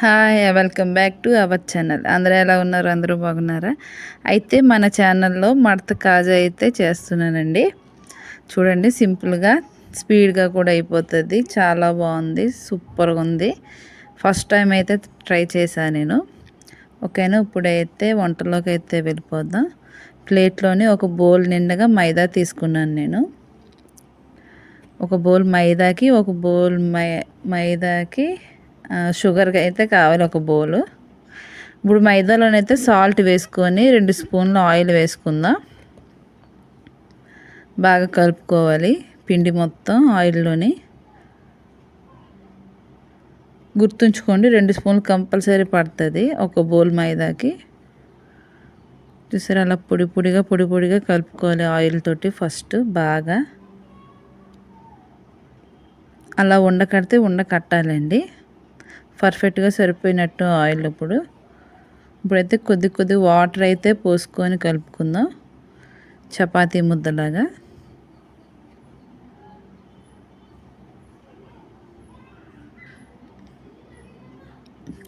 Hi welcome back to our channel అందరూ ఎలా ఉన్నారు? అందరూ బాగున్నారా? అయితే మన ఛానల్లో మడత కాజా అయితే చేస్తున్నానండి. చూడండి సింపుల్గా స్పీడ్గా కూడా అయిపోతుంది. చాలా బాగుంది సూపర్గా ఉంది. ఫస్ట్ టైం అయితే ట్రై చేశాను నేను. ఓకేనా? ఇప్పుడైతే వంటలోకి అయితే వెళ్ళిపోదాం. ప్లేట్లోని ఒక బౌల్ నిండగా మైదా తీసుకున్నాను నేను. ఒక బౌల్ మైదాకి ఒక బౌల్ మై మైదాకి షుగర్కి అయితే కావాలి ఒక బౌలు. ఇప్పుడు మైదాలోనైతే సాల్ట్ వేసుకొని రెండు స్పూన్లు ఆయిల్ వేసుకుందాం. బాగా కలుపుకోవాలి పిండి మొత్తం ఆయిల్లోని. గుర్తుంచుకోండి రెండు స్పూన్లు కంపల్సరీ పడుతుంది ఒక బౌల్ మైదాకి. చూసారు అలా పొడి పొడిగా పొడి పొడిగా కలుపుకోవాలి ఆయిల్ తోటి ఫస్ట్ బాగా. అలా ఉండకడితే ఉండ కట్టాలండి. పర్ఫెక్ట్గా సరిపోయినట్టు ఆయిల్ ఇప్పుడు. ఇప్పుడైతే కొద్ది కొద్ది వాటర్ అయితే పోసుకొని కలుపుకుందాం. చపాతీ ముద్దలాగా.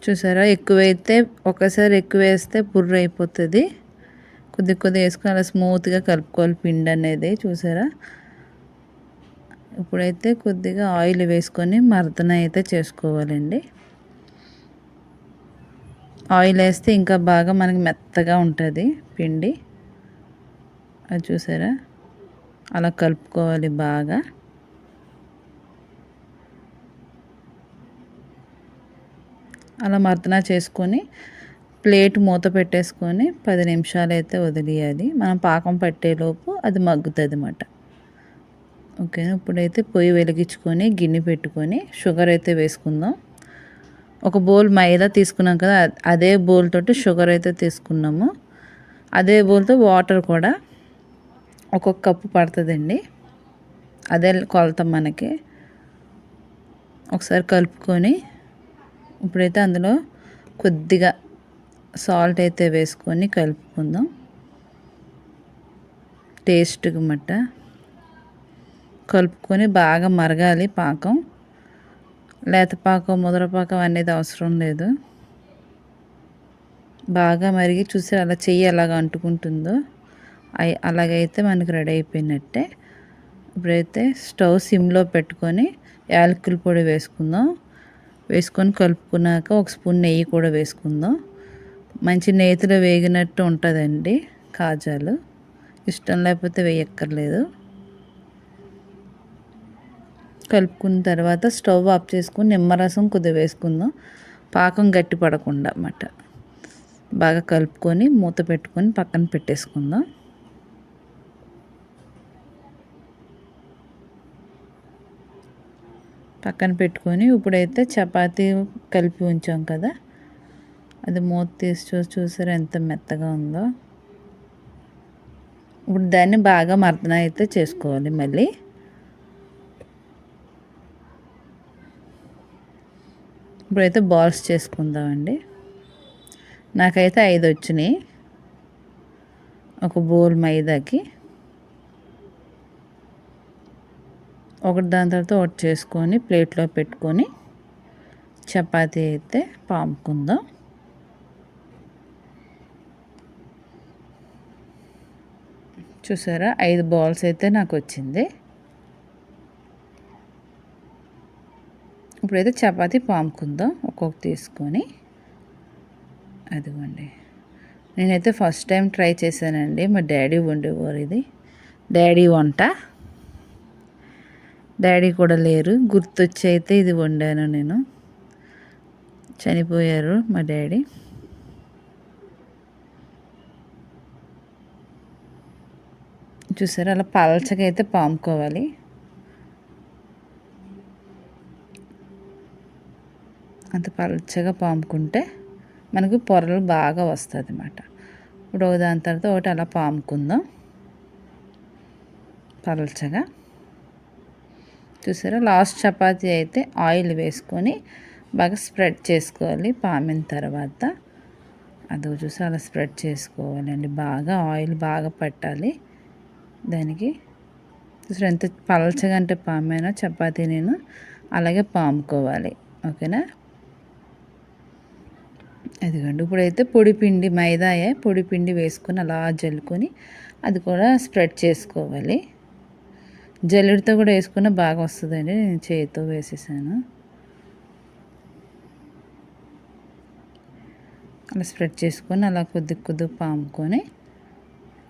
చూసారా? ఎక్కువైతే ఒకసారి ఎక్కువ వేస్తే బుర్ర అయిపోతుంది. కొద్ది కొద్ది వేసుకొని అలా స్మూత్గా కలుపుకోవాలి పిండి అనేది. చూసారా? ఇప్పుడైతే కొద్దిగా ఆయిల్ వేసుకొని మర్దన అయితే చేసుకోవాలండి. ఆయిల్ వేస్తే ఇంకా బాగా మనకి మెత్తగా ఉంటుంది పిండి. అది చూసారా? అలా కలుపుకోవాలి బాగా. అలా మర్దన చేసుకొని ప్లేట్ మూత పెట్టేసుకొని పది నిమిషాలు అయితే వదిలేయాలి. మనం పాకం పట్టేలోపు అది మగ్గుతుంది అన్నమాట ఓకే ఇప్పుడైతే పొయ్యి వెలిగించుకొని గిన్నె పెట్టుకొని షుగర్ అయితే వేసుకుందాం. ఒక బౌల్ మైదా తీసుకున్నాం కదా అదే బౌల్ తోటి షుగర్ అయితే తీసుకున్నాము. అదే బౌల్తో వాటర్ కూడా ఒక్కొక్క కప్పు పడుతుందండి. అదే కొలత మనకి. ఒకసారి కలుపుకొని ఇప్పుడైతే అందులో కొద్దిగా సాల్ట్ అయితే వేసుకొని కలుపుకుందాం. టేస్ట్కి మట్ట. కలుపుకొని బాగా మరగాలి పాకం. లేతపాకం ముదరపాకం అనేది అవసరం లేదు. బాగా మరిగి చూసి అలా చెయ్యి ఎలాగ అంటుకుంటుందో అయి అలాగైతే మనకి రెడీ అయిపోయినట్టే. ఇప్పుడైతే స్టవ్ సిమ్లో పెట్టుకొని యాలకుల పొడి వేసుకుందాం. వేసుకొని కలుపుకున్నాక ఒక స్పూన్ నెయ్యి కూడా వేసుకుందాం. మంచి నేతిలో వేగినట్టు ఉంటుందండి కాజాలు. ఇష్టం లేకపోతే వేయక్కర్లేదు. కలుపుకున్న తర్వాత స్టవ్ ఆఫ్ చేసుకుని నిమ్మరసం కొద్దిగా వేసుకుందాం పాకం గట్టి పడకుండా అన్నమాట. బాగా కలుపుకొని మూత పెట్టుకొని పక్కన పెట్టేసుకుందాం. పక్కన పెట్టుకొని ఇప్పుడైతే చపాతీ కలిపి ఉంచాం కదా. అది మూత తీసి చూసి చూసారు ఎంత మెత్తగా ఉందో. ఇప్పుడు దాన్ని బాగా మర్దన అయితే చేసుకోవాలి మళ్ళీ. ఇప్పుడైతే బాల్స్ చేసుకుందామండి. నాకైతే ఐదు వచ్చినాయి. ఒక బౌల్ మైదాకి. ఒకటి దాని తర్వాత ఒకటి చేసుకొని ప్లేట్లో పెట్టుకొని చపాతీ అయితే పాముకుందాం. చూసారా? ఐదు బాల్స్ అయితే నాకు వచ్చింది. ఇప్పుడైతే చపాతి పాముకుందాం ఒక్కొక్క తీసుకొని అదిగోండి నేనైతే ఫస్ట్ టైం ట్రై చేశానండి. మా డాడీ వండేవారు ఇది. డాడీ వంట. డాడీ కూడా లేరు. గుర్తొచ్చి అయితే ఇది వండాను నేను. చనిపోయారు మా డాడీ. చూసారు? అలా పలచగా అయితే పాముకోవాలి. అంత పలచగా పాముకుంటే మనకు పొరలు బాగా వస్తుంది అన్నమాట ఇప్పుడు దాని తర్వాత ఒకటి అలా పాముకుందాం. పలచగా. చూసారా? లాస్ట్ చపాతి అయితే ఆయిల్ వేసుకొని బాగా స్ప్రెడ్ చేసుకోవాలి పామిన తర్వాత. అది చూసి అలా స్ప్రెడ్ చేసుకోవాలండి. బాగా ఆయిల్ బాగా పట్టాలి. దానికి చూసారు? ఎంత పలచగా అంటే పామైనా చపాతీ నేను అలాగే పాముకోవాలి. ఓకేనా? అదిగండి ఇప్పుడైతే పొడి పిండి మైదాయే పొడి పిండి వేసుకొని అలా జల్లుకొని అది కూడా స్ప్రెడ్ చేసుకోవాలి. జల్లుడితో కూడా వేసుకున్న బాగా వస్తుందండి. నేను చేతితో వేసేసాను. అలా స్ప్రెడ్ చేసుకొని అలా కొద్ది కొద్ది పాముకొని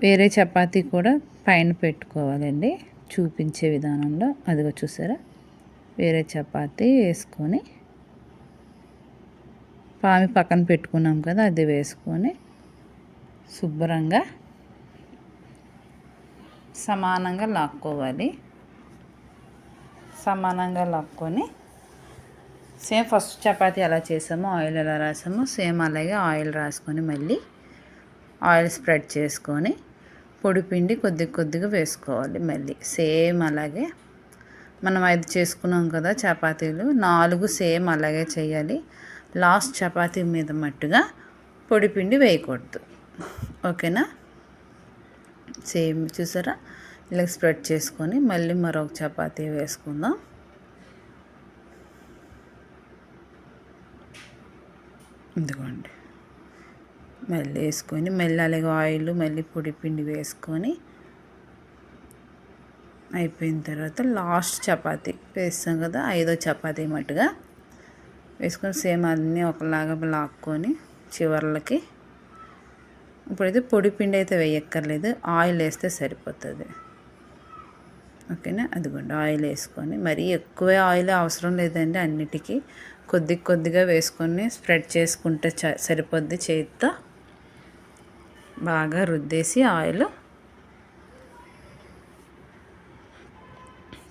వేరే చపాతీ కూడా పైన పెట్టుకోవాలండి. చూపించే విధానంలో. అదిగో చూసారా? వేరే చపాతీ వేసుకొని పామి పక్కన పెట్టుకున్నాం కదా అది వేసుకొని శుభ్రంగా సమానంగా లాక్కోవాలి. సమానంగా లాక్కొని సేమ్ ఫస్ట్ చపాతీ ఎలా చేసామో ఆయిల్ ఎలా రాసామో సేమ్ అలాగే ఆయిల్ రాసుకొని మళ్ళీ ఆయిల్ స్ప్రెడ్ చేసుకొని పొడి పిండి కొద్ది కొద్దిగా వేసుకోవాలి మళ్ళీ. సేమ్ అలాగే మనం ఐదు చేసుకున్నాం కదా చపాతీలు నాలుగు సేమ్ అలాగే చేయాలి. లాస్ట్ చపాతీ మీద మట్టుగా పొడి పిండి వేయకూడదు. ఓకేనా? సేమ్ చూసారా? ఇలా స్ప్రెడ్ చేసుకొని మళ్ళీ మరొక చపాతీ వేసుకుందాం. ఇదిగోండి. మళ్ళీ వేసుకొని మళ్ళీ అలాగే ఆయిల్ మళ్ళీ పొడి పిండి వేసుకొని అయిపోయిన తర్వాత లాస్ట్ చపాతీ. వేస్తాం కదా ఐదో చపాతీ మట్టుగా. వేసుకొని సేమ్ అన్నీ ఒకలాగా లాక్కొని చివర్లకి. ఇప్పుడైతే పొడి పిండి అయితే వేయక్కర్లేదు. ఆయిల్ వేస్తే సరిపోతుంది. ఓకేనా? అదిగోండి ఆయిల్ వేసుకొని. మరీ ఎక్కువ ఆయిల్ అవసరం లేదండి అన్నిటికీ. కొద్ది కొద్దిగా వేసుకొని స్ప్రెడ్ చేసుకుంటే సరిపోద్ది చేతితో. బాగా రుద్దేసి ఆయిల్.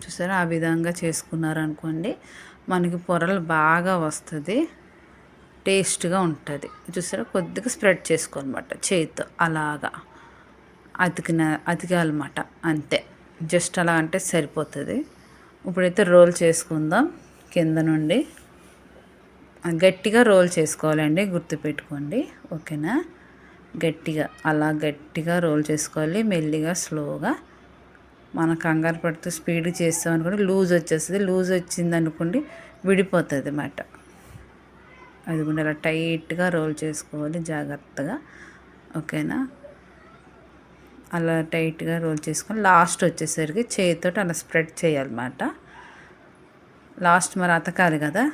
చూసారా? ఆ విధంగా చేసుకున్నారనుకోండి. మనకి పొరలు బాగా వస్తుంది. టేస్ట్గా ఉంటుంది. చూసారా? కొద్దిగా స్ప్రెడ్ చేసుకోవాలన్నమాట. చేతితో అలాగా అతికిన అతికాలన్నమాట. అంతే. జస్ట్ అలా అంటే సరిపోతుంది. ఇప్పుడైతే రోల్ చేసుకుందాం కింద నుండి. గట్టిగా రోల్ చేసుకోవాలండి. గుర్తుపెట్టుకోండి. ఓకేనా? గట్టిగా అలా గట్టిగా రోల్ చేసుకోవాలి. మెల్లిగా స్లోగా. మన కంగారు పడుతూ స్పీడ్ చేస్తాం అనుకోండి లూజ్ వచ్చేస్తుంది. లూజ్ వచ్చింది అనుకోండి విడిపోతుంది అన్నమాట అది కూడా అలా టైట్గా రోల్ చేసుకోవాలి జాగ్రత్తగా. ఓకేనా? అలా టైట్గా రోల్ చేసుకొని లాస్ట్ వచ్చేసరికి చేతితో అలా స్ప్రెడ్ చేయాలన్నమాట లాస్ట్ మరి అతకాలి కదా.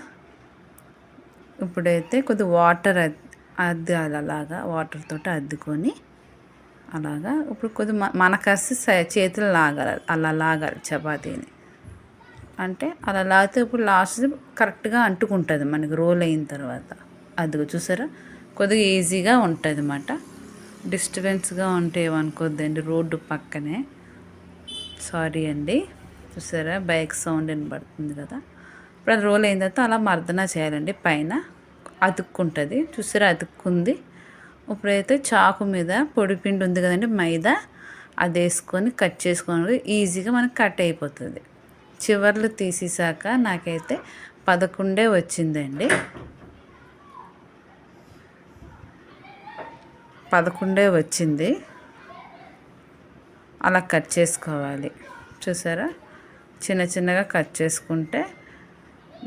ఇప్పుడైతే కొద్ది వాటర్ అద్దాలి అలాగా. వాటర్ తోటి అద్దుకొని అలాగా. ఇప్పుడు కొద్ది మనకసి చేతులు లాగాలి అలా లాగాలి చపాతీని. అంటే అలా లాగితే ఇప్పుడు లాస్ట్ కరెక్ట్గా అంటుకుంటుంది మనకి రోల్ అయిన తర్వాత. అదిగో చూసారా? కొద్దిగా ఈజీగా ఉంటుంది అన్నమాట డిస్టర్బెన్స్గా ఉంటే ఏమనుకోద్దండి రోడ్డు పక్కనే. సారీ అండి. చూసారా? బైక్ సౌండ్ వినబడుతుంది కదా. ఇప్పుడు అది రోల్ అయిన తర్వాత అలా మర్దన చేయాలండి. పైన అతుక్కుంటుంది. చూసారా? అతుక్కుంది. ఇప్పుడైతే చాకు మీద పొడిపిండి ఉంది కదండి మైదా. అది వేసుకొని కట్ చేసుకొని ఈజీగా మనకి కట్ అయిపోతుంది. చివర్లు తీసేసాక నాకైతే పదకొండే వచ్చిందండి. పదకొండే వచ్చింది. అలా కట్ చేసుకోవాలి. చూసారా? చిన్న చిన్నగా కట్ చేసుకుంటే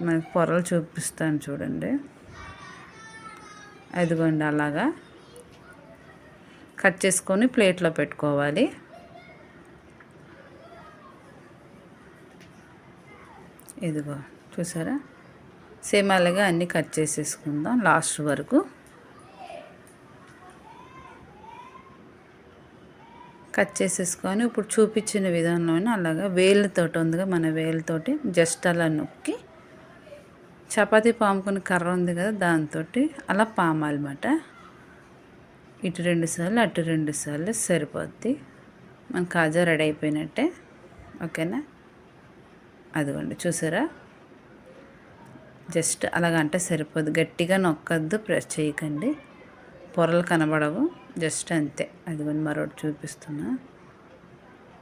మనకి పొరలు చూపిస్తాను చూడండి. అదిగోండి అలాగా. కట్ చేసుకొని ప్లేట్లో పెట్టుకోవాలి. ఇదిగో చూసారా? సేమ్ అలాగే అన్నీ కట్ చేసేసుకుందాం లాస్ట్ వరకు. కట్ చేసేసుకొని ఇప్పుడు చూపించిన విధానంలోనే అలాగా వేలుతోటి ఉందిగా మన వేలుతోటి జస్ట్ అలా నొక్కి. చపాతీ పాముకుని కర్ర ఉంది కదా దాంతో అలా పామాలన్నమాట. ఇటు రెండు సార్లు అటు రెండు సార్లు సరిపోద్ది. మన కాజా రెడీ అయిపోయినట్టే. ఓకేనా? అదిగోండి చూసారా? జస్ట్ అలాగంటే సరిపోదు. గట్టిగా నొక్కద్దు ప్రెస్ చేయకండి. పొరలు కనబడవు. జస్ట్ అంతే. అదిగోండి మరొకటి చూపిస్తున్నా.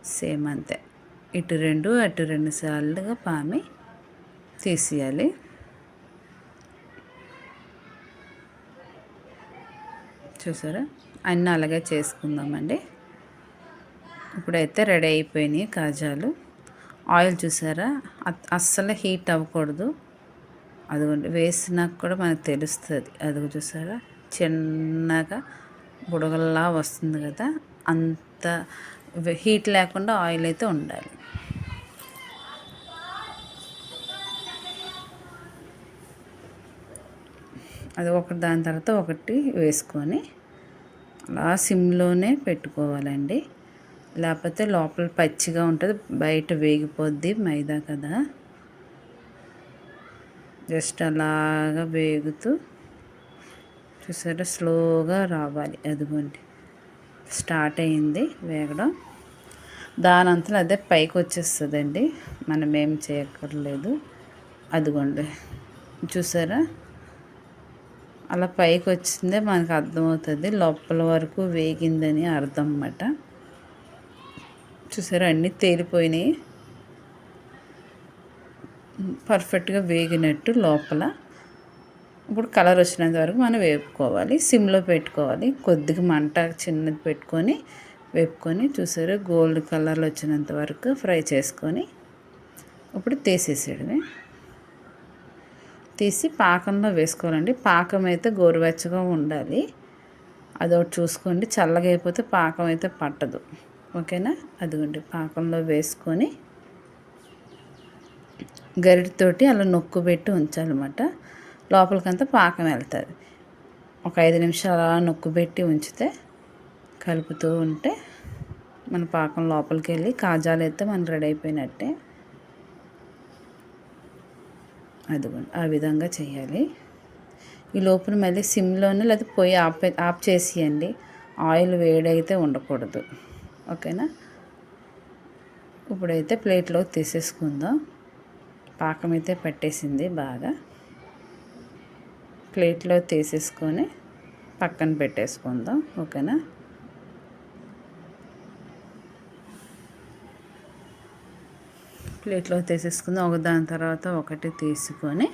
సేమ్ అంతే. ఇటు రెండు అటు రెండు సార్లుగా పామి తీసేయాలి. చూసారా? అన్నీ అలాగే చేసుకుందామండి. ఇప్పుడైతే రెడీ అయిపోయినాయి కాజాలు. ఆయిల్ చూసారా? అస్సలు హీట్ అవ్వకూడదు. అదిగోండి వేసినాక కూడా మనకు తెలుస్తుంది. అదిగో చూసారా? చిన్నగా బుడగల్లా వస్తుంది కదా? అంత హీట్ లేకుండా ఆయిల్ అయితే ఉండాలి. అది ఒకటి దాని తర్వాత ఒకటి వేసుకొని అలా సిమ్లోనే పెట్టుకోవాలండి. లేకపోతే లోపల పచ్చిగా ఉంటుంది బయట వేగిపోద్ది మైదా కదా. జస్ట్ అలాగా వేగుతూ చూసారా స్లోగా రావాలి. అదిగోండి స్టార్ట్ అయింది వేగడం. దాని అదే పైకి వచ్చేస్తుందండి. మనం ఏం చేయక్కర్లేదు. అదిగోండి చూసారా? అలా పైకి వచ్చిందే మనకు అర్థమవుతుంది. లోపల వరకు వేగిందని అర్థం అన్నమాట చూసారా అన్నీ తేలిపోయినాయి. పర్ఫెక్ట్గా వేగినట్టు లోపల. ఇప్పుడు కలర్ వచ్చినంత వరకు మనం వేపుకోవాలి. సిమ్లో పెట్టుకోవాలి. కొద్దిగా మంట చిన్నది పెట్టుకొని వేపుకొని చూసారు గోల్డ్ కలర్లో వచ్చినంత వరకు ఫ్రై చేసుకొని ఇప్పుడు తీసేసేయడమే. తీసి పాకంలో వేసుకోవాలండి. పాకం అయితే గోరువెచ్చగా ఉండాలి. అదొకటి చూసుకోండి. చల్లగా అయిపోతే పాకం అయితే పట్టదు. ఓకేనా? అదిగోండి. పాకంలో వేసుకొని గరిటితోటి అలా నొక్కు పెట్టి ఉంచాలన్నమాట. లోపలికంతా పాకం వెళ్తుంది. ఒక ఐదు నిమిషాలు అలా నొక్కు పెట్టి ఉంచితే కలుపుతూ ఉంటే మన పాకం లోపలికి వెళ్ళి కాజాలు అయితే మనం రెడీ అయిపోయినట్టే. అదిగోండి ఆ విధంగా చేయాలి. ఈ లోపల మళ్ళీ సిమ్లోనే లేదా పొయ్యి ఆప్ ఆఫ్ చేసేయండి. ఆయిల్ వేడైతే ఉండకూడదు. ఓకేనా? ఇప్పుడైతే ప్లేట్లో తీసేసుకుందాం. పాకం అయితే పట్టేసింది బాగా. ప్లేట్లో తీసేసుకొని పక్కన పెట్టేసుకుందాం. ఓకేనా? ప్లేట్లో తీసేసుకుందాం. ఒక దాని తర్వాత ఒకటి తీసుకొని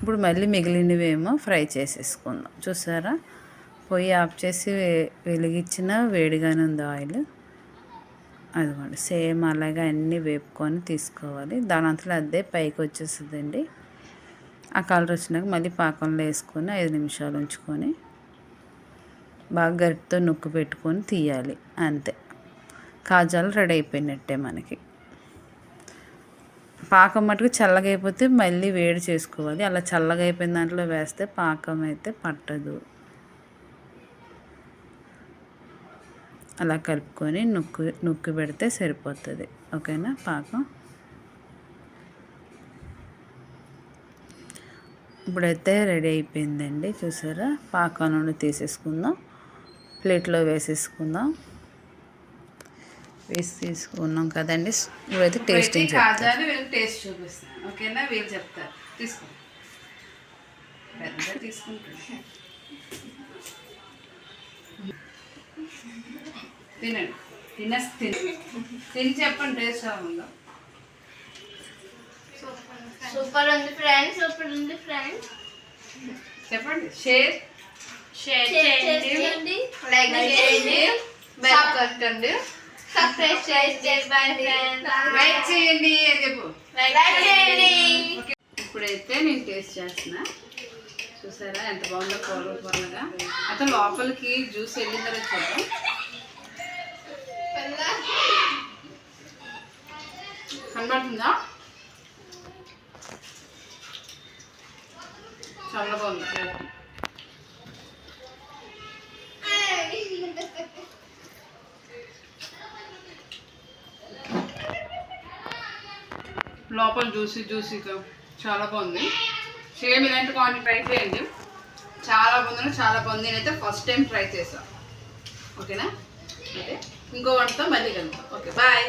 ఇప్పుడు మళ్ళీ మిగిలినవేమో ఫ్రై చేసేసుకుందాం. చూసారా? పొయ్యి ఆఫ్ చేసి వెలిగించిన వేడిగానే ఉంది ఆయిల్. అదిగోండి సేమ్ అలాగే అన్నీ వేపుకొని తీసుకోవాలి. దాని అంతలో అదే పైకి వచ్చేస్తుందండి ఆ కలర్ వచ్చినాక మళ్ళీ పాకంలో వేసుకొని ఐదు నిమిషాలు ఉంచుకొని బాగా గరిటితో నొక్కు పెట్టుకొని తీయాలి అంతే. కాజాలు రెడీ అయిపోయినట్టే మనకి. పాకం మటుకు చల్లగా అయిపోతే మళ్ళీ వేడి చేసుకోవాలి. అలా చల్లగా అయిపోయిన దాంట్లో వేస్తే పాకం అయితే పట్టదు. అలా కలుపుకొని నొక్కు నొక్కు పెడితే సరిపోతుంది. ఓకేనా? పాకం ఇప్పుడైతే రెడీ అయిపోయిందండి చూసారా? పాకం నుండి తీసేసుకుందాం. ప్లేట్లో వేసేసుకుందాం. వేసి తీసుకున్నాం కదండి. ఇప్పుడైతే టేస్టింగ్ వీళ్ళకి టేస్ట్ చూపిస్తాను ఓకేనా? వీళ్ళు చెప్తారు. తీసుకో. పెద్ద తీసుకుంటాను తినండి. తిని. తిని చెప్పండి టేస్ట్ ఉందో. సూపర్ ఉంది ఫ్రెండ్స్ సూపర్ ఉంది ఫ్రెండ్స్ చెప్పండి. షేర్ షేర్ చేయండి. లైక్ చేయండి. బెల్ కొట్టండి సబ్స్క్రైబ్ చేయండి. బై ఫ్రెండ్స్ లైక్ చేయండి. అని చెప్పు. లైక్ చేయండి. ఇప్పుడైతే నేను టేస్ట్ చేస్తున్నా. చూసారా ఎంత బాగుందో కూర కూరలుగా. అయితే లోపలికి జ్యూస్ వెళ్ళిన తర్వాత చూద్దాం. కనబడుతుందా? చాలా బాగుంది. లోపల జ్యూసీ జ్యూసీగా చాలా బాగుంది. సేమ్ ఇలాంటి క్వాంటిటీ ట్రై చేయండి. చాలా బాగుంది చాలా బాగుంది. నేనైతే ఫస్ట్ టైం ట్రై చేశాను ఓకేనా అయితే ఇంకో వంటతో మళ్ళీ కలుగుతాం ఓకే బాయ్